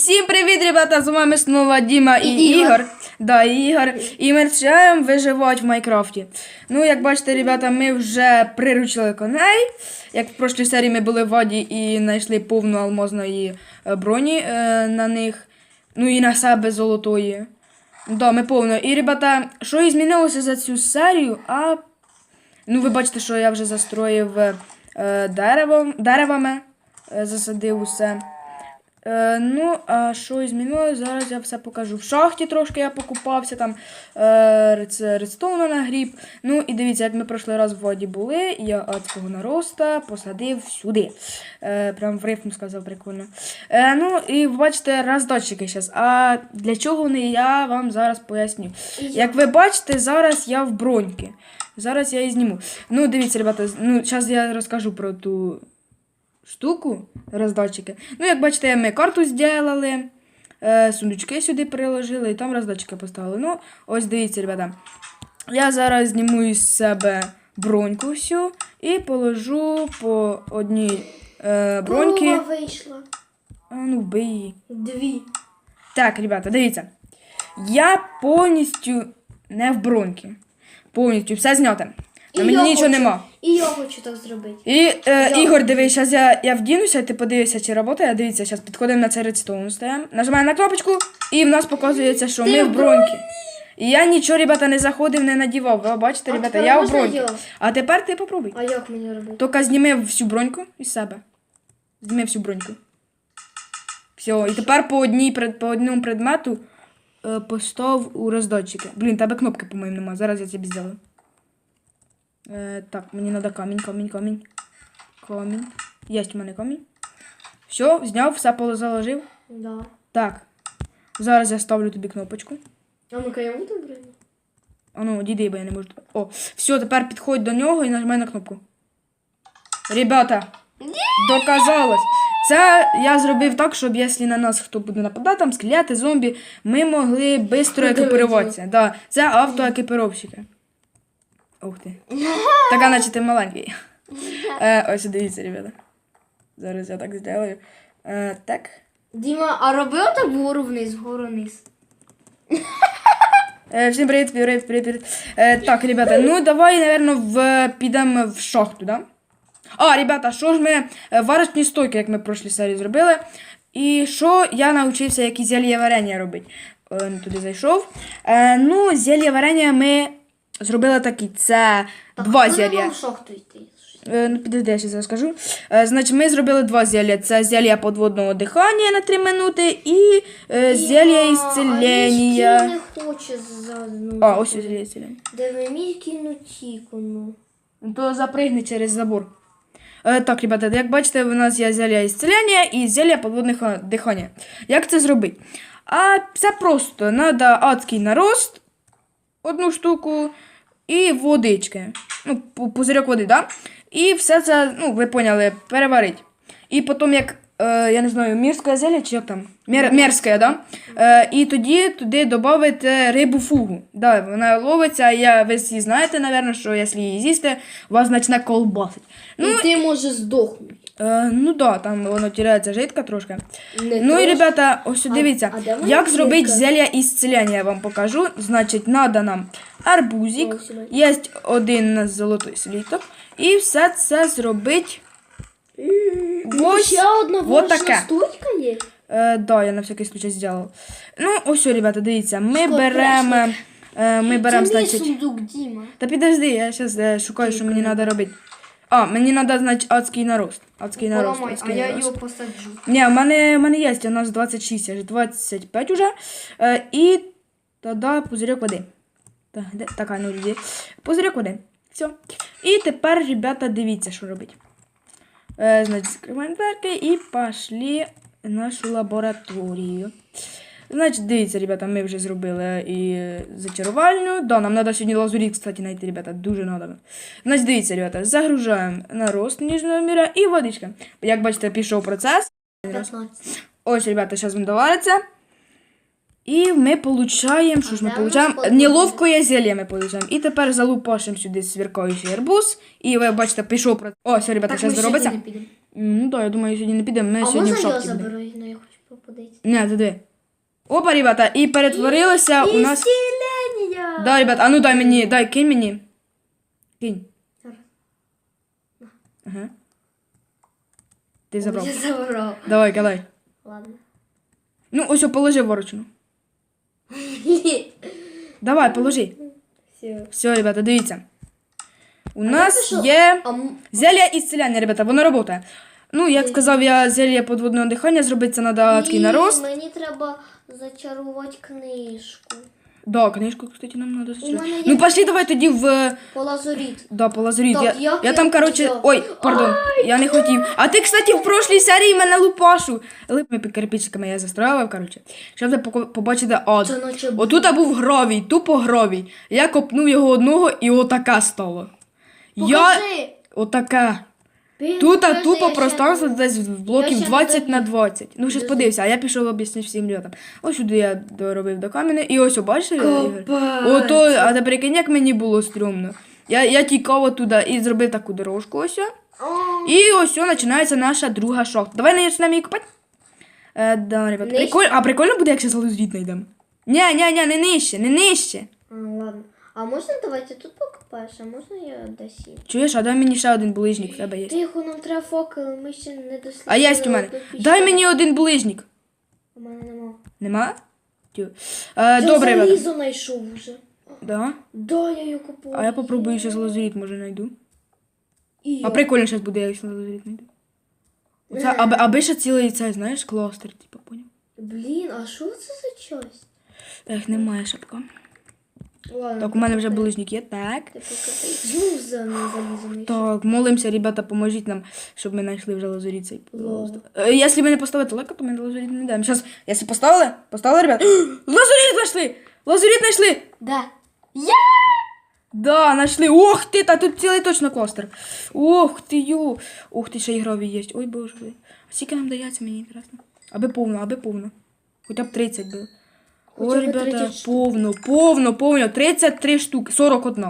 Всім привіт, ребята! З вами знову Діма і, І Ігор. Ігор. Да, і Ігор. І ми починаємо виживати в Майнкрафті. Ну, як бачите, ребята, ми вже приручили коней. Як в прошлій серії ми були в воді і знайшли повну алмазної е, броні е, на них. Ну і на себе золотої. Да, ми повно. І, ребята, що і змінилося за цю серію, а Ну, ви бачите, що я вже застроїв е, деревом, деревами, е, засадив усе. Е, ну, а що змінилося, зараз я все покажу. В шахті трошки я покупався, там е, рец- редстоуну нагріб. Ну і дивіться, як ми прошлий раз в воді були, я адського нароста посадив сюди. Е, прям в рифму сказав прикольно. Е, ну і бачите роздатчики зараз. А для чого вони, я вам зараз поясню. Як ви бачите, зараз я в броньки. Зараз я її зніму. Ну, дивіться, ребята, ну, зараз я розкажу про ту штуку, роздатчики. Ну, як бачите, ми карту зробили, е, сундучки сюди приложили і там роздатчики поставили. Ну, ось дивіться, ребята. Я зараз зніму із себе броньку всю і положу по одній е, броньки. Вийшла. А, ну, вбий її. Дві. Так, ребята, дивіться. Я повністю не в броньки. Повністю все знято. На мені я нічого хочу- нема. І я хочу так зробити. І е, Я- Ігор, дивись, зараз я, я вдінуся, ти подивишся, чи працює. Дивіться, зараз підходимо на цей редстоун, стоїмо, нажимаємо на кнопочку, і в нас показується, що Ти ми в броньки. І я нічого, ребята, не заходив, не надівав. Ви бачите, А ребята, тепер я в можна я? А тепер ти попробуй. А як мені робити? Тільки зніми всю броньку із себе. Зніми всю броньку. Все, і тепер по, одній, пред- по одному предмету е, постав у роздатчики. Блін, тебе кнопки, по-моєму, нема. Зараз я тобі зроблю. Е, так, мені треба камінь, камінь, камінь. Камінь. Єсть у мене камінь. Все, зняв, все заложив. Да. Так. Зараз я ставлю тобі кнопочку. А ну-ка я буду? А ну, дійди, бо я не можу. О, все, тепер підходь до нього і нажимай на кнопку. Ребята, доказалось. Це я зробив так, щоб якщо на нас хто буде нападати, там скелети, зомбі, ми могли швидко екіпіруватися. Да, це автоекіпіровщики. Ух ти. Така, наче ти маленький. Е, ось дивіться, ребята. Зараз я так зроблю. Е, так. Діма, а роби отак вгору вниз, вгору вниз. Е, Всім привіт, привіт, привіт, привіт. Е, так, ребята, ну давай, наверное, в, підемо в шахту, да? А, ребята, що ж ми е, варочні стойки, як ми в прошлій серії зробили. І що я навчився, які зелья варення робити. Е, туди зайшов. Е, ну, зелья варення ми зробили такі. Це два нам в шахту йти? Е, Ну, підожди, я ще зараз скажу. Е, значить, ми зробили два зелья. Це зелья подводного дихання на 3 минути і е, зелья Діма, А не хоче заодно. А, ось зелья ісцелення. Де ви мій кинуть ікону? То запригни через забор. Так, ребята, як бачите, у нас є зелья ісцелення і зелья подводного дихання. Як це зробити? А це просто. Треба адський нарост, одну штуку, і водички. Ну, пузирьок води, да? І все це, ну, ви поняли, переварить. І потім, як, е, я не знаю, мірське зелля чи як там? Мер, мерське, да? Е, і тоді туди додати рибу фугу. Да, вона ловиться, я, ви всі знаєте, напевно, що якщо її з'їсти, вас почне колбасить. Ну, і ти можеш здохнути. Е, ну да, там воно тіряється жидка трошки. Не Ну і, трошки. ребята, ось дивіться, а моя як зробити зелья ісцелення, я вам покажу. Значить, треба нам арбузик, є один золотий сліток, і все це зробити. Ось, Ще одна вот таке. стойка є? Е, да, я на всякий случай зробила. Ну, ось, ребята, дивіться, ми беремо. Е, ми беремо, значить. сундук, Діма. Та підожди, я зараз шукаю, що мені треба робити. А, мені треба, значить, адський нарост. Адський нарост. Поламай, а адський я нарост. його посаджу. Ні, в мене, в мене є, у нас 26, аж 25 уже. Е, і тоді пузирьок води. Так, де? Така, ну, люди. Пузирьок води. Все. І тепер, ребята, дивіться, що робити. Е, значить, закриваємо дверки і пішли в нашу лабораторію. Значить, дивіться, ребята, ми вже зробили і зачарувальню. Да, нам треба сьогодні лазуріт, кстати, знайти, ребята, дуже треба. Значить, дивіться, ребята, загружаємо нарост ніжного міра і водичка. Як бачите, пішов процес. Ось, ребята, зараз він довариться. І ми получаємо, що ж ми получаємо? Неловкое зелье ми получаємо. І тепер залупашимо сюди сверкаючий арбуз. І ви бачите, пішов процес. О, все, ребята, зараз. М, Ну так, я думаю, сьогодні не підемо. Ми А сьогодні в можна я шахті заберу? Я хочу Попадеться. Не, туди. Опа, ребята, і перетворилося у нас. Ісцілення! Да, ребята, а ну дай мені, дай, кинь мені. Кинь. Ага. Ти забрав. Я забрав. Давай, кидай. Ладно. Ну, ось положи ворочну. Давай, положи. Все. Все, ребята, дивіться. У це нас є А зелья ісцеляння, ребята, воно працює. Ну, як сказав я, зелье подводного дихання зробити, це треба такий нарост. Мені треба зачарувати книжку. Да, книжку, кстати, нам мене є- Ну, пошли давай тоді в По лазуріт. Да, по лазуріт. Так, Я, як я я там, короче, хотіла. ой, пардон, я не хотів. А ти, кстати, в прошлій серії мене лупашу. Липами під кирпичиками я застроював, короче. Щоб ви поко- побачите ад. Це наче Отут був гровій, тупо гровій. Я копнув його одного і отака стало. Я Покажи. отака. Тут а тупо пространство десь в блоків Я не 20 на 20. Ну, щось подивився, а я пішов об'яснити всім ребятам. Ось сюди я доробив до каменя. І ось? Капець. Ото, а ти прикинь, як мені було стрьомно. Я, я тікав оттуда і зробив таку дорожку ось. І ось починається наша друга шахта. Давай почнемо її копати. Е, да, ребят. Приколь... А прикольно буде, якщо залізріт знайдемо. Ні, ні, ні, не нижче, не нижче. Ладно. А можна давайте тут покупаєш, а можна я досі? Чуєш, а дай мені ще один булижник, в тебе є. Тихо, нам треба фокали, ми ще не дослідили. А є у мене. одну. Дай мені один булижник. У мене нема. Нема? Тю. Е, Я добре, ребята. залізо знайшов вже. Да. Да, я його купила. А я попробую зараз лазурит, може знайду. І я. А прикольно зараз буде, якщо лазурит знайду. Оце, аби, аби ще цілий цей, знаєш, кластер, типу, поняв? Блін, а що це за щось? Ех, немає шапка. Ладно. Так, у мене вже булижник є. Так. Так, молимося, ребята, поможіть нам, щоб ми знайшли вже лазурит цей. Ладно. Е, Якщо ви не поставите лайк, то ми лазурит не даємо. Зараз, якщо поставили, поставили, ребята. Лазурит знайшли! Лазурит знайшли! Да. Да, знайшли. Ох ти, та тут цілий точно кластер. Ох ти ю. Ух ти, ще ігрові є. Ой боже. А скільки нам дається, мені інтересно. Аби повно, аби повно. Хоча б 30 було. Б ребята, повно, повно, повно. 33 штуки, 41.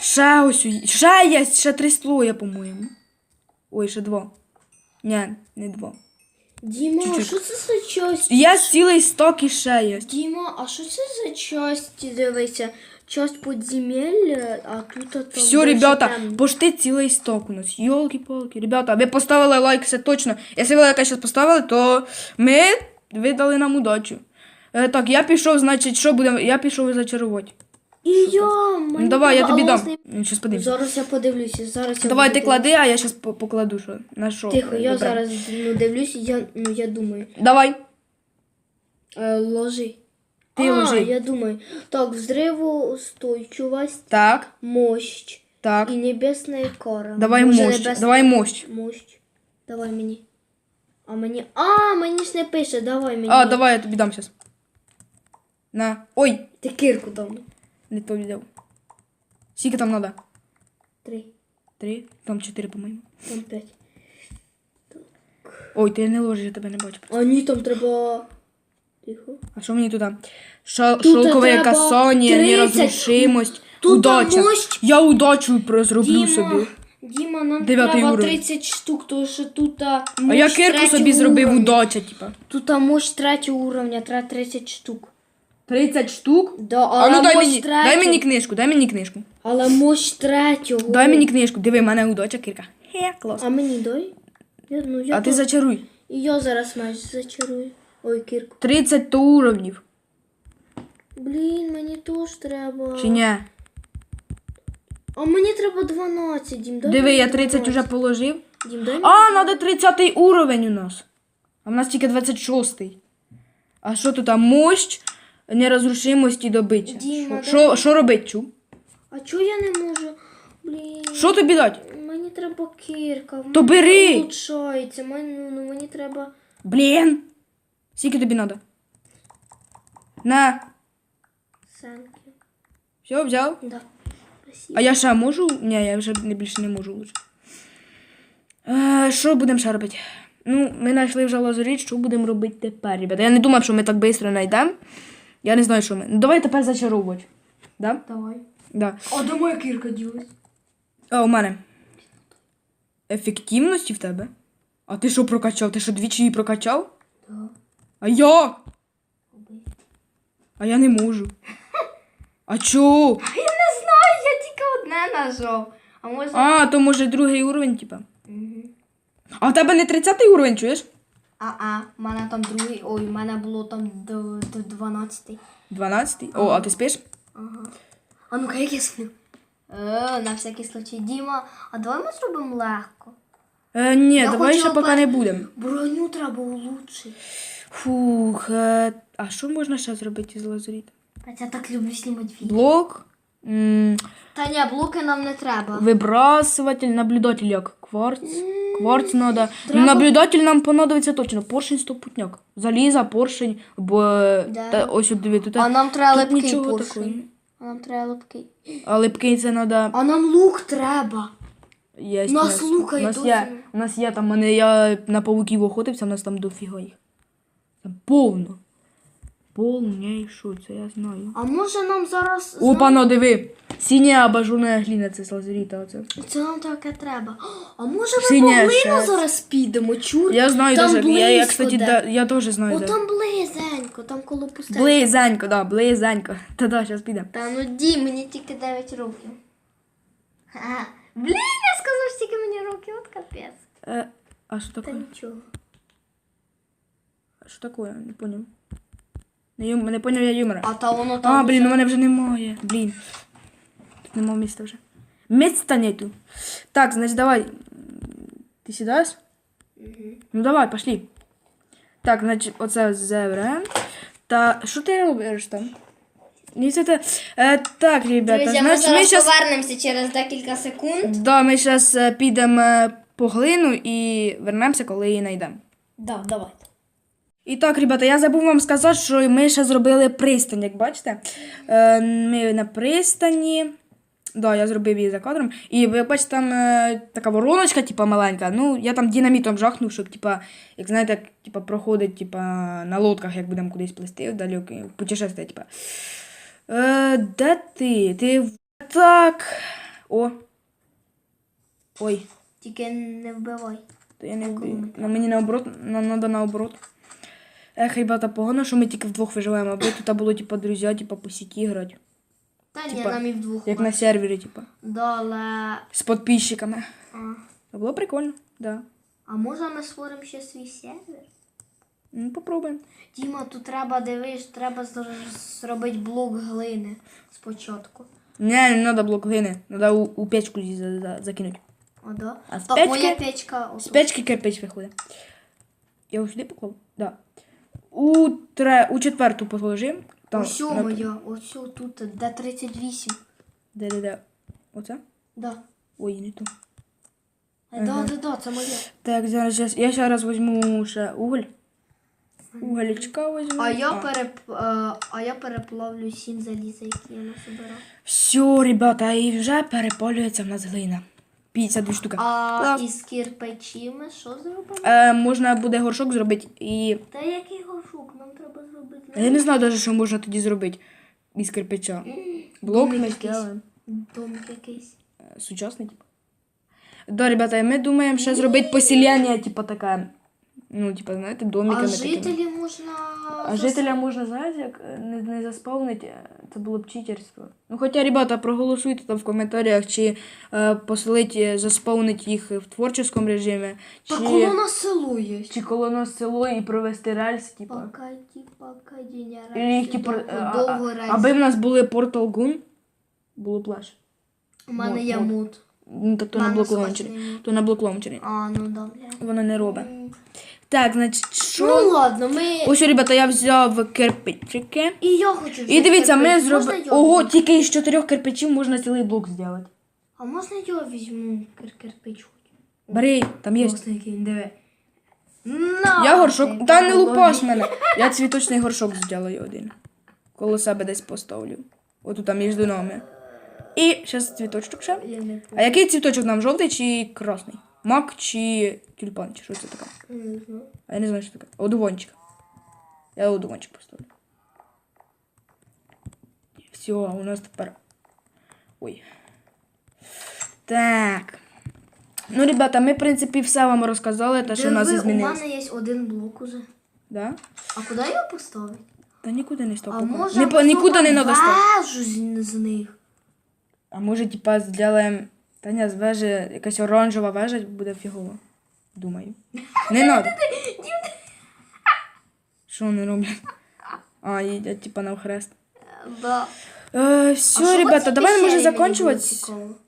Ще ось, ще є, ще три слоя, по-моєму. Ой, ще два. Ні, не два. Діма, а що це за часть? Є цілий сток і ще є. Діма, а що це за часть? Дивися, часть подземелля, а тут а там Все, ребята, там. пошти цілий сток у нас. Йолки-палки. Ребята, ви поставили лайк, все точно. Якщо ви лайка зараз поставили, то ми видали нам удачу. Е, так, я пішов, значить, що будемо? Я пішов зачарувати. І я, Ну мені давай, я треба тобі дам. алмазний- Ну, Щас подивимося. Зараз я подивлюся, зараз я Давай, буду ти клади, а я зараз покладу, що на що. дивитися. Тихо, е, я добре. зараз ну, дивлюся, я, ну, я думаю. Давай. Е, ложи. Ти а, ложи. я думаю. Так, взрывоустойчивость, Так, мощь так. и небесная кора. Давай Може, мощь. небесна- Давай мощь. Мощь. Давай мені. А мені. А, мені ж не пише, давай мені. А, давай, я тобі дам зараз. На. Ой, Ти кирку дам. не то взяв. Скільки там треба? Три, Три? Там чотири, по-моєму. там п'ять. Ой, ти не ложиш, я тебе не бачу. А ні, там треба. Тихо. А що мені туди? Шо, Тут шелкове треба касання, 30. нерозрушимость, Тут удача. мощь. Я удачу про- зроблю Діма, собі. Діма, нам Дев'ятий треба уровень. 30 штук, тому що тут. А я кирку собі зробив удача, типа. Тут а, мощь третього уровня, треба 30 штук. 30 штук. Да, А ну дай мені, третього. дай мені книжку, дай мені книжку. Але мощь третього. Дай мені книжку. Диви, в мене удача кирка. Хе, клас. А мені дай? Я, ну, я А ти то- зачаруй. І я зараз меч зачарую. Ой, кірку. 30 то уровнів. Блін, мені теж треба. Чи ні? А мені треба 12, Дім, дай Диви, мені я 30 12. уже положив. Дім, дай мені. А, треба 30 уровень у нас. А в нас тільки 26. А що тут? А мощь, нерозрушимость і добича. Діма, Що- Що робить, чу? А чого я не можу? Блін. Що тобі дать? Мені треба кірка. То бери. Получається. Мені, ну, ну, мені треба. Блін. Скільки тобі треба? На. Сенки. Все, взяв. Да. Спасибо. А я ще можу? Ні, я вже не більше не можу лучше. Е, що будемо ще робити? Ну, ми знайшли вже лазурит, що будемо робити тепер, ребята? Я не думав, що ми так швидко знайдемо. Я не знаю, що ми. Ну, давай тепер зачаровувати. Да? Давай. Да. А де моя кірка ділась? А, у мене. Ефективності в тебе? А ти що прокачав? Ти що двічі її прокачав? Да. А як? А я не можу. А чо? Я не знаю, я тільки одне нажав. А може. А, то може другий уровень, типа. Мгм. А в тебе не 30 уровень, чуєш? А-а, в мене там другий. Ой, в мене було там 12. 12. О, а ти спиш? Ага. А ну-ка, як я сплю? Е, на всякий случай. Діма, а давай ми зробимо легко. Е, ні, Я давай ще поки не будемо. Броню треба улучшити. Фух. Е, а що можна ще зробити із лазуріта? А я так люблю знімати відео. Блок. М, Та ні, блоки нам не треба. вибрасуватель, наблюдатель як кварц. Кварц надо. Треба- Наблюдатель нам понадобиться точно. Поршень стопутняк. Заліза, поршень, бо Да. та, ось от диви, тут, А нам треба тут липкий нічого поршень. такого. А нам треба липкий. А липкий це надо. А нам лук треба. Єсть, Нас лука у нас досі є, у нас є там, мене я на павуків охотився, у нас там дофіга їх. Там повно. Повне, що це я знаю. А може нам зараз. Опа, ну диви. Синя абажурна гліна, це з лазеріта. Оце. Це нам таке треба. А може ми Синя по глину зараз підемо? Чур? Я знаю там даже, я, я, близько кстати, де. да, я теж знаю. О, де. там близенько, там коло пустелі. Близенько, да, близенько. Та да, зараз підемо. Та ну ді, мені тільки 9 років. Ха. Блін, я сказав, що тільки мені років, от капець. Е, а що Та таке? нічого. Що таке? Не поняв. Не, юм- не поняв я юмора. А та воно там. А, блін, у мене вже немає. Блін. Тут нема міста вже. Міста нету. Так, значить, давай. Ти сідаєш? Ну давай, пошли. Так, значить, оце заберемо. Та що ти робиш там? Ні, це те. Е, так, ребята, Друзі, ми значить, ми зараз повернемося через декілька секунд. Да, ми зараз підемо е, по глину і вернемося, коли її знайдемо. Да, давайте. І так, ребята, я забув вам сказати, що ми ще зробили пристань, як бачите. Е, Ми на пристані. Да, я зробив її за кадром. І ви бачите, там е, така вороночка, типа маленька. Ну, я там динамітом жахнув, щоб, типа, як знаєте, як, типа, проходить, типа, на лодках, як будемо кудись плисти вдалекі, в путешествие, типа. Е, де ти? Ти так. О. Ой. Тільки не вбивай. То я не вбив. На мені наоборот, нам треба наоборот. Ех, ребята, погано, що ми тільки вдвох виживаємо, аби тут було, типа, друзі, типа, по сіті грати. Та ні, Типа, нам і вдвох. Як на сервері, типа. Да, але... З підписчиками. А. Це було прикольно, да. а може ми створимо ще свій сервер? Ну, попробуємо. Діма, тут треба, дивиш, треба зр- зробити блок глини спочатку. Не, не треба блок глини. Треба у, у печку за, за, закинути. О, да? А з так, печки- моя печка. З отут. печки кирпич виходить. Я ось сюди поклав? Да. У, тре, у четверту положи. Там, Ось на- моя, ось тут, де 38. Де, де, де. Оце? Да. Ой, не ту. Е, Да, да, да, це моя. Так, зараз я, я ще раз візьму ще уголь. Уголечка візьму. А я, переп... е, а я переплавлю 7 заліза, які я насобирав. Все, ребята, і вже перепалюється в нас глина. 52 штуки. А із кирпичами що зробимо? Е, можна буде горшок зробити і. Та який горшок нам треба зробити? Я не знаю навіть, що можна тоді зробити із кирпича. Блок ми якийсь. Дом якийсь. Е, Сучасний, типу. Да, ребята, ми думаємо ще зробити поселення, типу таке. Ну, типу, знаєте, домиками А такими. жителі можна. А жителя можна, знаєте, як не, не заспавнити, це було б читерство. Ну, хоча, ребята, проголосуйте там в коментарях, чи е, поселить, е, їх в творчому режимі, чи, Та коло нас село є. чи коло нас село і провести рельс, типу. Пакаді, пакаді, І їх, типу, довго а- рейс. аби в нас були Portal Gun, було легше. У мене мод, є мод. Ну, так то на блок лаунчері. То на блок лаунчері. А, ну добре. Воно не робить. Так, значить, що? Ну ладно, ми. Ось, ребята, я взяв кирпичики. І я хочу взяти. І дивіться, ми кирпич. Можна зробили. Ого, тільки із чотирьох кирпичів можна цілий блок зробити. А можна я візьму кир кирпич? Бери, там є. Ось такий, диви. На, Я горшок. Та не голові. лупаш мене. Я цвіточний горшок зроблю один. Коло себе десь поставлю. Отут там між нами. І зараз цвіточок ще. Я не А який цвіточок нам жовтий чи красний? Мак чи тюльпан, чи що це таке? не знаю. А я не знаю, що таке. Одуванчик. Я одуванчик поставлю. Все, у нас тепер. Ой. Так. Ну, ребята, ми, в принципі, все вам розказали, те, що в нас змінилось. У мене є один блок уже. Да? А куди його поставити? Та нікуди не став. А може не, нікуди не треба ставити. з, з них. А може, типа, зробимо. Та ні, з вежі якась оранжева вежа буде фігово. Думаю. Не треба. Що вони роблять? А, їдять, типа, навхрест. Да. Е, все, ребята, давай може закінчувати.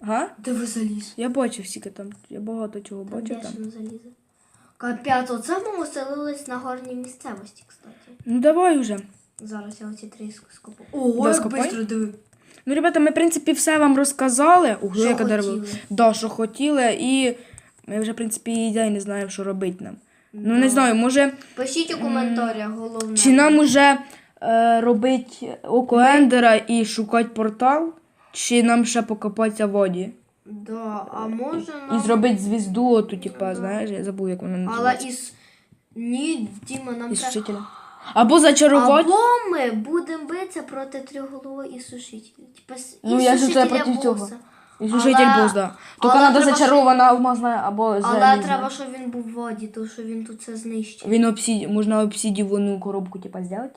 Га? Де ви заліз? Я бачив стільки там. Я багато чого бачив там. Капець, оце ми оселились на горній місцевості, кстати. Ну давай уже. Зараз я оці три скопу. Ого, як бистро диви. Ну, ребята, ми, в принципі, все вам розказали. Ого, Що яке дерево. Да, що хотіли, і ми вже, в принципі, і ідей не знаємо, що робити нам. Ну, не знаю, може, Пишіть у коментарях головне. чи нам уже е, робити око Ендера і шукати портал, чи нам ще покопатися в воді. Да, а може І зробити звізду, оту, типа, знаєш, я забув, як вона Але із... Ні, Діма, нам Із треба... сушителя. Або зачарувати. Або ми будемо битися проти трьохголової і сушителя. Типа, Ну, і я ж це сушителя проти боса. цього. І сушитель Але- да. Тільки але треба треба, зачарована алмазна або Але залізна. треба, щоб він був в воді, тому що він тут це знищив. Він обсід... можна обсідівану коробку, типа, зробити.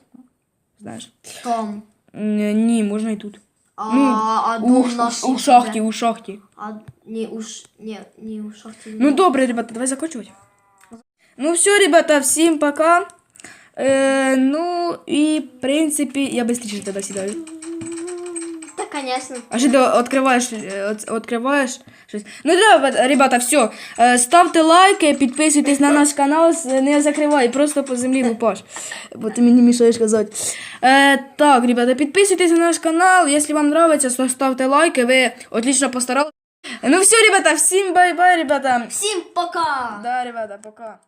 Знаєш? Там. Н- Ні, можна і тут. А, Ну, а У, дом ш- наш у шахті, у шахті. А, ні, у ш... ні, ні, у шахті. Ну добре, ребята, давай закінчувати. Ну все, ребята, всім пока. Е, ну і в принципі, я швидше тоді сідаю. Та, звісно. А що ти відкриваєш, е, от- відкриваєш щось. Ну да, ребята, все. Е, Ставте лайки, підписуйтесь на наш канал, не закривай, просто по землі лупаш. Бо ти мені мішаєш казати. Е, так, ребята, підписуйтесь на наш канал. Якщо вам подобається, то ставте лайки, ви отлично постарались. Ну все, ребята, всім бай-бай, ребята. Всім пока! Да, ребята, пока.